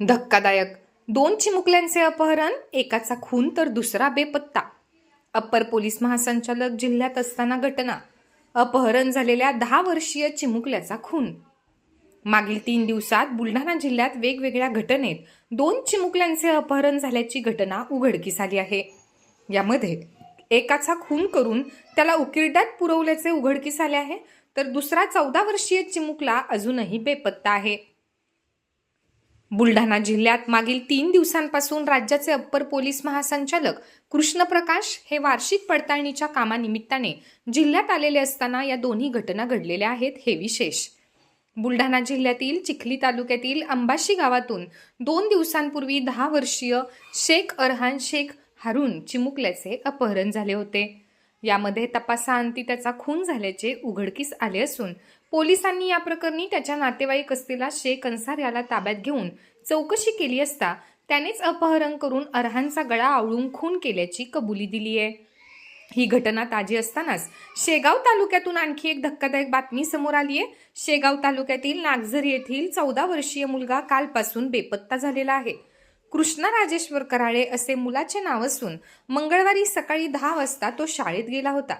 धक्कादायक. दोन चिमुकल्यांचे अपहरण एकाचा खून तर दुसरा बेपत्ता. अप्पर पोलीस महासंचालक जिल्ह्यात असताना घटना. अपहरण झालेल्या दहा वर्षीय चिमुकल्याचा खून. मागील तीन दिवसात बुलढाणा जिल्ह्यात वेगवेगळ्या घटनेत दोन चिमुकल्यांचे अपहरण झाल्याची घटना उघडकीस आली आहे. यामध्ये एकाचा खून करून त्याला उकिरड्यात पुरवल्याचे उघडकीस आले आहे तर दुसरा चौदा वर्षीय चिमुकला अजूनही बेपत्ता आहे. बुलढाणा जिल्ह्यात मागील तीन दिवसांपासून राज्याचे अप्पर पोलीस महासंचालक कृष्णप्रकाश हे वार्षिक पडताळणीच्या कामानिमित्ताने जिल्ह्यात आलेले असताना या दोन्ही घटना घडलेल्या आहेत हे विशेष. बुलढाणा जिल्ह्यातील चिखली तालुक्यातील अंबाशी गावातून दोन दिवसांपूर्वी दहा वर्षीय शेख अरहान शेख हारून चिमुकल्याचे अपहरण झाले होते. यामध्ये तपासाअंती त्याचा खून झाल्याचे उघडकीस आले असून पोलिसांनी या प्रकरणी त्याच्या नातेवाईक असलेला शेख अन्सार याला ताब्यात घेऊन चौकशी केली असता त्यानेच अपहरण करून अरहानचा गळा आवळून खून केल्याची कबुली दिली आहे. ही घटना ताजी असतानाच शेगाव तालुक्यातून आणखी एक धक्कादायक बातमी समोर आली आहे. शेगाव तालुक्यातील नागझर येथील चौदा वर्षीय मुलगा कालपासून बेपत्ता झालेला आहे. कृष्णा राजेश्वर कराळे असे मुलाचे नाव असून मंगळवारी सकाळी दहा वाजता तो शाळेत गेला होता.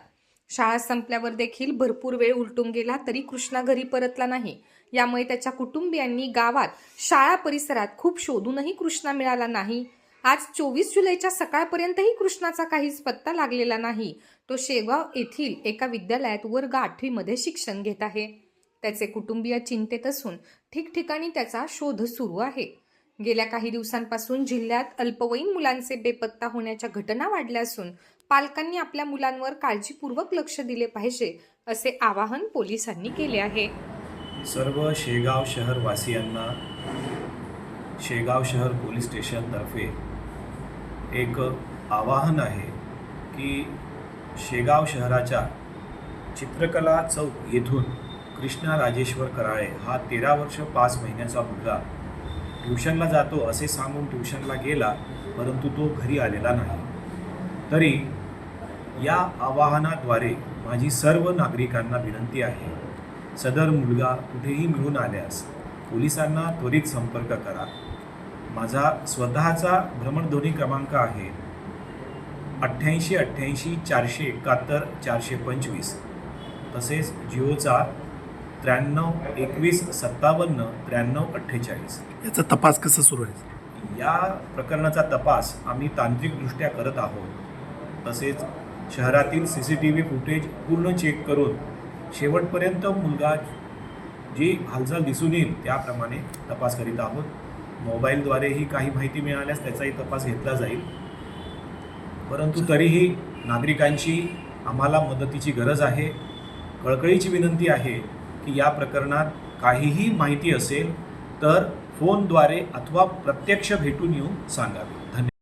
शाळा संपल्यावर देखील भरपूर वेळ उलटून गेला तरी कृष्णा घरी परतला नाही. यामुळे त्याच्या कुटुंबियांनी गावात शाळा परिसरात खूप शोधूनही कृष्णा मिळाला नाही. आज चोवीस जुलैच्या सकाळपर्यंतही कृष्णाचा काहीच पत्ता लागलेला नाही. तो शेगाव येथील एका विद्यालयात वर्ग आठवीमध्ये शिक्षण घेत आहे. त्याचे कुटुंबीय चिंतेत असून ठिकठिकाणी त्याचा शोध सुरू आहे. गेल्या काही दिवसांपासून जिल्ह्यात अल्पवयीन मुलांचे बेपत्ता होण्याच्या घटना वाढल्या असून पालकांनी आपल्या मुलांवर काळजीपूर्वक लक्ष दिले पाहिजे असे आवाहन पोलिसांनी केले आहे. सर्व शेगाव शहरवासियांना शेगाव शहर पोलीस स्टेशनतर्फे एक आवाहन आहे की शेगाव शहराच्या चित्रकला चौक येथून कृष्णा राजेश्वर कराळे हा तेरा वर्ष पाच महिन्याचा मुलगा ट्युशनला जातो असे सांगून ट्युशनला गेला परंतु तो घरी आलेला नाही. तरी या आवाहनाद्वारे माझी सर्व नागरिकांना विनंती आहे सदर मुलगा कुठेही मिळून आल्यास पोलिसांना त्वरित संपर्क करा. माझा स्वतःचा भ्रमणध्वनी क्रमांक आहे अठ्ठ्याऐंशी अठ्ठ्याऐंशी चारशे एकाहत्तर चारशे पंचवीस. तसेच जिओचा त्र्याण्णव एकवीस सत्तावन्न त्र्याण्णव अठ्ठेचाळीस. याचा तपास कसा सुरू आहे? या प्रकरणाचा तपास आम्ही तांत्रिकदृष्ट्या करत आहोत. तसेच शहरातील C C T V footage पूर्ण चेक करून शेवटपर्यंत मुलगा जी हालचाल दिसून येईल त्याप्रमाणे तपास करीत आहोत. मोबाईलद्वारेही काही माहिती मिळाल्यास त्याचाही तपास घेतला जाईल. परंतु तरीही नागरिकांची आम्हाला मदतीची गरज आहे. कळकळीची विनंती आहे की या प्रकरणात काहीही माहिती असेल तर फोनद्वारे अथवा प्रत्यक्ष भेटून येऊन सांगावे. धन्यवाद.